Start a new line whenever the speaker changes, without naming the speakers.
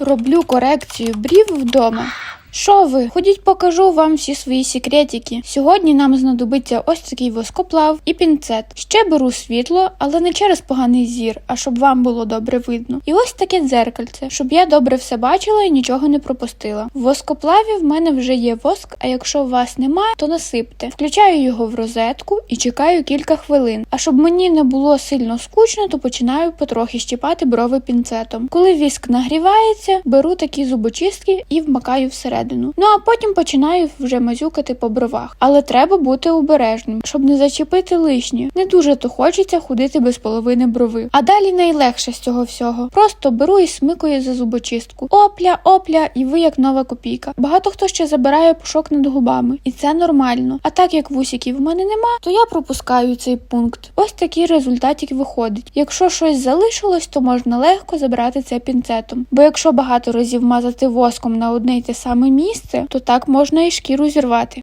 Роблю корекцію брів вдома. Що ви? Ходіть, покажу вам всі свої секретики. Сьогодні нам знадобиться ось такий воскоплав і пінцет. Ще беру світло, але не через поганий зір, а щоб вам було добре видно. І ось таке дзеркальце, щоб я добре все бачила і нічого не пропустила. В воскоплаві в мене вже є воск, а якщо у вас немає, то насипте. Включаю його в розетку і чекаю кілька хвилин. А щоб мені не було сильно скучно, то починаю потрохи щіпати брови пінцетом. Коли віск нагрівається, беру такі зубочистки і вмикаю всередину. Ну а потім починаю вже мазюкати по бровах. Але треба бути обережним, щоб не зачепити лишнє. Не дуже то хочеться ходити без половини брови. А далі найлегше з цього всього. Просто беру і смикаю за зубочистку. Опля, опля, і ви як нова копійка. Багато хто ще забирає пушок над губами, і це нормально. А так як вусиків в мене нема, то я пропускаю цей пункт. Ось такий результатик виходить. Якщо щось залишилось, то можна легко забрати це пінцетом. Бо якщо багато разів мазати воском на одне й те місце, то так можна і шкіру зірвати.